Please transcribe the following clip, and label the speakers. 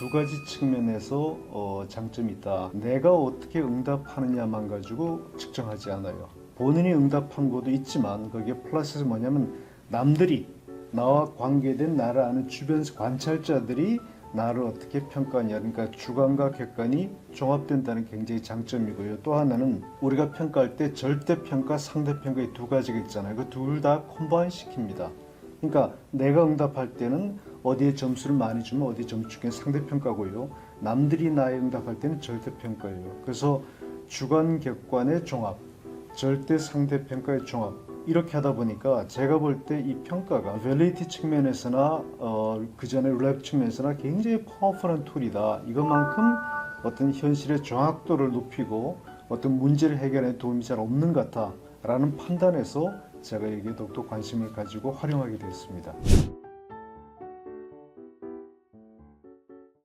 Speaker 1: 두 가지 측면에서 어, 장점이 있다. 내가 어떻게 응답하느냐만 가지고 측정하지 않아요. 본인이 응답한 것도 있지만 거기에 플러스는 뭐냐면 남들이 나와 관계된 나를 아는 주변 관찰자들이 나를 어떻게 평가하냐 그러니까 주관과 객관이 종합된다는 게 굉장히 장점이고요 또 하나는 우리가 평가할 때 절대평가 상대평가 이 두 가지가 있잖아요 그 둘 다 콤바인 시킵니다 그러니까 내가 응답할 때는 어디에 점수를 많이 주면 어디 점수 주게 상대평가고요 남들이 나에 응답할 때는 절대평가예요 그래서 주관 객관의 종합 절대 상대평가의 종합 이렇게 하다 보니까 제가 볼 때 이 평가가 밸리티 측면에서나 어, 그 전에 랩 측면에서나 굉장히 파워풀한 툴이다. 이것만큼 어떤 현실의 정확도를 높이고 어떤 문제를 해결에 도움이 잘 없는 것 같다라는 판단에서 제가 여기에 더욱더 관심을 가지고 활용하게 됐습니다.